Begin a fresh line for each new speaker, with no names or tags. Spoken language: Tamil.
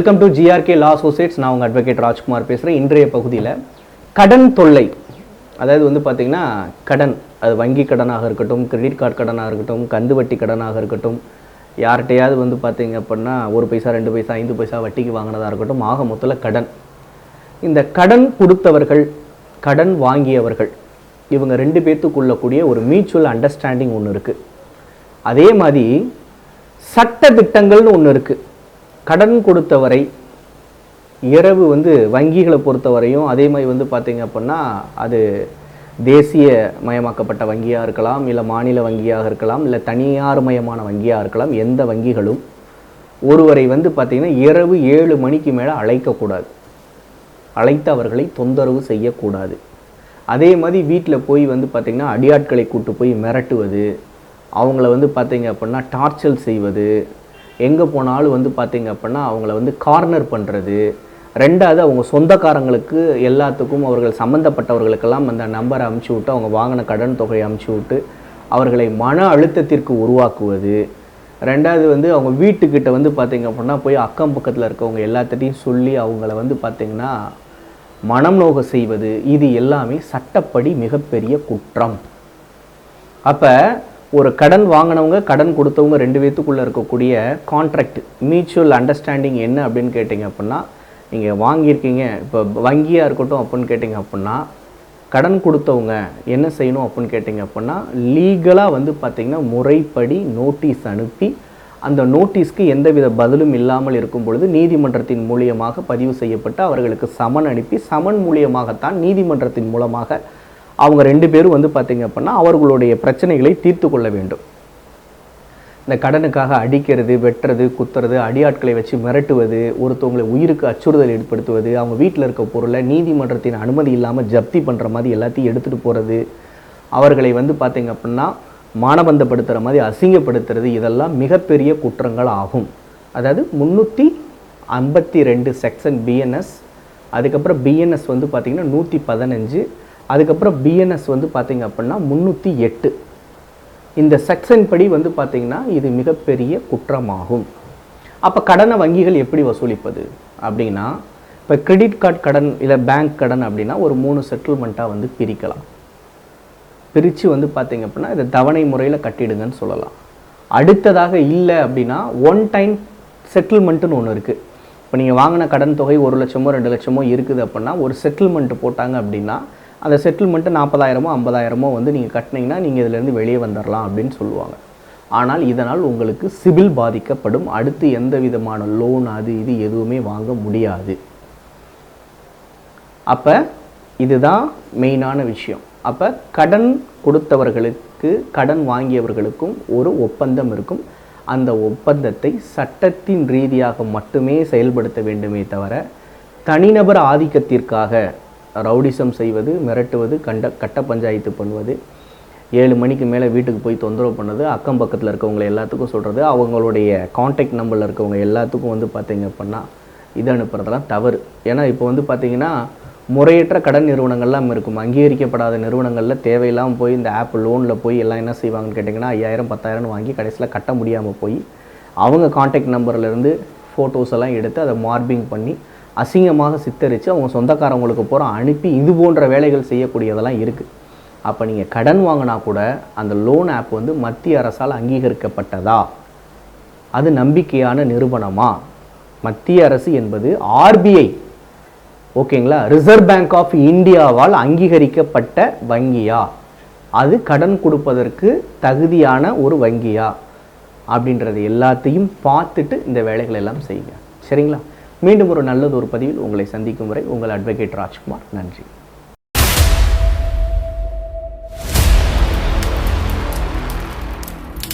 Welcome to GRK law associates நான் உங்கள் அட்வொகேட் ராஜ்குமார் பேசுகிறேன் இன்றைய பகுதியில் கடன் தொல்லை. அதாவது வந்து பார்த்திங்கன்னா கடன். அது வங்கி கடனாக இருக்கட்டும் கிரெடிட் கார்டு கடனாக இருக்கட்டும் கந்து வட்டி கடனாக இருக்கட்டும் யார்கிட்டையாவது வந்து பார்த்தீங்க அப்படின்னா ஒரு பைசா ரெண்டு பைசா ஐந்து பைசா வட்டிக்கு வாங்கினதாக இருக்கட்டும் ஆக மொத்தத்தில் கடன். இந்த கடன் கொடுத்தவர்கள் கடன் வாங்கியவர்கள் இவங்க ரெண்டு பேர்த்துக்குள்ள கூடிய ஒரு மியூச்சுவல் அண்டர்ஸ்டாண்டிங் ஒன்று இருக்குது அதே மாதிரி சட்ட திட்டங்கள்னு ஒன்று இருக்குது கடன் கொடுத்தவரை இரவு வந்து வங்கிகளை பொறுத்தவரையும் அதே மாதிரி வந்து பார்த்தீங்க அப்படின்னா அது தேசிய மயமாக்கப்பட்ட வங்கியாக இருக்கலாம் இல்லை மாநில வங்கியாக இருக்கலாம் இல்லை தனியார் மயமான வங்கியாக இருக்கலாம் எந்த வங்கிகளும் ஒருவரை வந்து பார்த்திங்கன்னா இரவு ஏழு மணிக்கு மேலே அழைக்கக்கூடாது. அழைத்து அவர்களை தொந்தரவு செய்யக்கூடாது. அதே மாதிரி வீட்டில் போய் வந்து பார்த்திங்கன்னா அடியாட்களை கூட்டு போய் மிரட்டுவது அவங்கள வந்து பார்த்திங்க அப்படின்னா டார்ச்சல் செய்வது எங்கே போனாலும் வந்து பார்த்தீங்க அப்படின்னா அவங்கள வந்து கார்னர் பண்ணுறது ரெண்டாவது அவங்க சொந்தக்காரங்களுக்கு எல்லாத்துக்கும் அவர்கள் சம்மந்தப்பட்டவர்களுக்கெல்லாம் அந்த நம்பரை அமுச்சு விட்டு அவங்க வாங்கின கடன் தொகையை அமுச்சு விட்டு அவர்களை மன அழுத்தத்திற்கு உருவாக்குவது. ரெண்டாவது வந்து அவங்க வீட்டுக்கிட்ட வந்து பார்த்தீங்க அப்படின்னா போய் அக்கம் பக்கத்தில் இருக்கவங்க எல்லாத்திட்டையும் சொல்லி அவங்கள வந்து பார்த்திங்கன்னா மனம் நோக செய்வது. இது எல்லாமே சட்டப்படி மிகப்பெரிய குற்றம். அப்போ ஒரு கடன் வாங்கினவங்க கடன் கொடுத்தவங்க ரெண்டு பேத்துக்குள்ளே இருக்கக்கூடிய கான்ட்ராக்ட் மியூச்சுவல் அண்டர்ஸ்டாண்டிங் என்ன அப்படின்னு கேட்டிங்க அப்படின்னா நீங்கள் வாங்கியிருக்கீங்க இப்போ வங்கியாக இருக்கட்டும் அப்படின்னு கேட்டிங்க அப்படின்னா கடன் கொடுத்தவங்க என்ன செய்யணும் அப்படின்னு கேட்டிங்க அப்படின்னா லீகலாக வந்து பார்த்திங்கன்னா முறைப்படி நோட்டீஸ் அனுப்பி அந்த நோட்டீஸ்க்கு எந்தவித பதிலும் இல்லாமல் இருக்கும் பொழுது நீதிமன்றத்தின் மூலியமாக பதிவு செய்யப்பட்டு அவர்களுக்கு சமன் அனுப்பி சமன் மூலியமாகத்தான் நீதிமன்றத்தின் மூலமாக அவங்க ரெண்டு பேரும் வந்து பார்த்திங்க அப்படின்னா அவர்களுடைய பிரச்சனைகளை தீர்த்து கொள்ள வேண்டும். இந்த கடனுக்காக அடிக்கிறது வெட்டுறது குத்துறது அடியாட்களை வச்சு மிரட்டுவது ஒருத்தவங்களை உயிருக்கு அச்சுறுதல் ஏற்படுத்துவது அவங்க வீட்டில் இருக்க பொருளை நீதிமன்றத்தின் அனுமதி இல்லாமல் ஜப்தி பண்ணுற மாதிரி எல்லாத்தையும் எடுத்துகிட்டு போகிறது அவர்களை வந்து பார்த்திங்க அப்படின்னா மானபந்தப்படுத்துகிற மாதிரி அசிங்கப்படுத்துறது இதெல்லாம் மிகப்பெரிய குற்றங்கள் ஆகும். அதாவது முந்நூற்றி ஐம்பத்தி ரெண்டு செக்ஷன் பிஎன்எஸ் அதுக்கப்புறம் பிஎன்எஸ் வந்து பார்த்திங்கன்னா நூற்றி பதினஞ்சு அதுக்கப்புறம் பிஎன்எஸ் வந்து பார்த்திங்க அப்படின்னா முந்நூற்றி எட்டு. இந்த செக்ஷன் படி வந்து பார்த்திங்கன்னா இது மிகப்பெரிய குற்றமாகும். அப்போ கடனை வங்கிகள் எப்படி வசூலிப்பது? அப்படின்னா இப்போ கிரெடிட் கார்டு கடன் இல்லை பேங்க் கடன் அப்படின்னா ஒரு மூணு செட்டில்மெண்ட்டாக வந்து பிரிக்கலாம். பிரித்து வந்து பார்த்திங்க அப்படின்னா இதை தவணை முறையில் கட்டிடுங்கன்னு சொல்லலாம். அடுத்ததாக இல்லை அப்படின்னா ஒன் டைம் செட்டில்மெண்ட்டுன்னு ஒன்று இருக்குது இப்போ நீங்கள் வாங்கின கடன் தொகை ஒரு லட்சமோ ரெண்டு லட்சமோ இருக்குது அப்படின்னா ஒரு செட்டில்மெண்ட் போட்டாங்க அப்படின்னா அந்த செட்டில்மெண்ட்டு நாற்பதாயிரமோ ஐம்பதாயிரமோ வந்து நீங்கள் கட்டினீங்கன்னா நீங்கள் இதிலேருந்து வெளியே வந்துடலாம் அப்படின்னு சொல்லுவாங்க. ஆனால் இதனால் உங்களுக்கு சிபில் பாதிக்கப்படும். அடுத்து எந்த விதமான லோன் அது இது எதுவுமே வாங்க முடியாது. அப்போ இதுதான் மெயினான விஷயம். அப்போ கடன் கொடுத்தவர்களுக்கு கடன் வாங்கியவர்களுக்கும் ஒரு ஒப்பந்தம் இருக்கும். அந்த ஒப்பந்தத்தை சட்டத்தின் ரீதியாக மட்டுமே செயல்படுத்த வேண்டுமே தவிர தனிநபர் ஆதிக்கத்திற்காக ரவுடிசம் செய்வது மிரட்டுவது கண்ட கட்ட பஞ்சாயத்து பண்ணுவது ஏழு மணிக்கு மேலே வீட்டுக்கு போய் தொந்தரவு பண்ணது அக்கம் பக்கத்தில் இருக்கவங்க எல்லாத்துக்கும் சொல்கிறது அவங்களுடைய காண்டாக்ட் நம்பரில் இருக்கவங்க எல்லாத்துக்கும் வந்து பார்த்திங்க அப்படின்னா இது அனுப்புகிறதெல்லாம் தவறு. ஏன்னா இப்போ வந்து பார்த்திங்கன்னா முறையற்ற கடன் நிறுவனங்கள்லாம் இருக்கும். அங்கீகரிக்கப்படாத நிறுவனங்களில் தேவையில்லாமல் போய் இந்த ஆப் லோனில் போய் எல்லாம் என்ன செய்வாங்கன்னு கேட்டிங்கன்னா ஐயாயிரம் பத்தாயிரம்னு வாங்கி கடைசியில் கட்ட முடியாமல் போய் அவங்க காண்டாக்ட் நம்பர்லேருந்து ஃபோட்டோஸ் எல்லாம் எடுத்து அதை மார்பிங் பண்ணி அசிங்கமாக சித்தரித்து அவங்க சொந்தக்காரவங்களுக்கு பூரா அனுப்பி இது போன்ற வேலைகள் செய்யக்கூடியதெல்லாம் இருக்குது அப்போ நீங்கள் கடன் வாங்கினா கூட அந்த லோன் ஆப் வந்து மத்திய அரசால் அங்கீகரிக்கப்பட்டதா? அது நம்பிக்கையான நிறுவனமா? மத்திய அரசு என்பது ஆர்பிஐ ஓகேங்களா? ரிசர்வ் பேங்க் ஆஃப் இந்தியாவால் அங்கீகரிக்கப்பட்ட வங்கியா? அது கடன் கொடுப்பதற்கு தகுதியான ஒரு வங்கியா? அப்படின்றது எல்லாத்தையும் பார்த்துட்டு இந்த வேலைகள் எல்லாம் செய்யுங்க. சரிங்களா? மீண்டும் ஒரு நல்லது ஒரு பதிவில் உங்களை சந்திக்கும் வரை உங்கள் அட்வொகேட் ராஜ்குமார். நன்றி.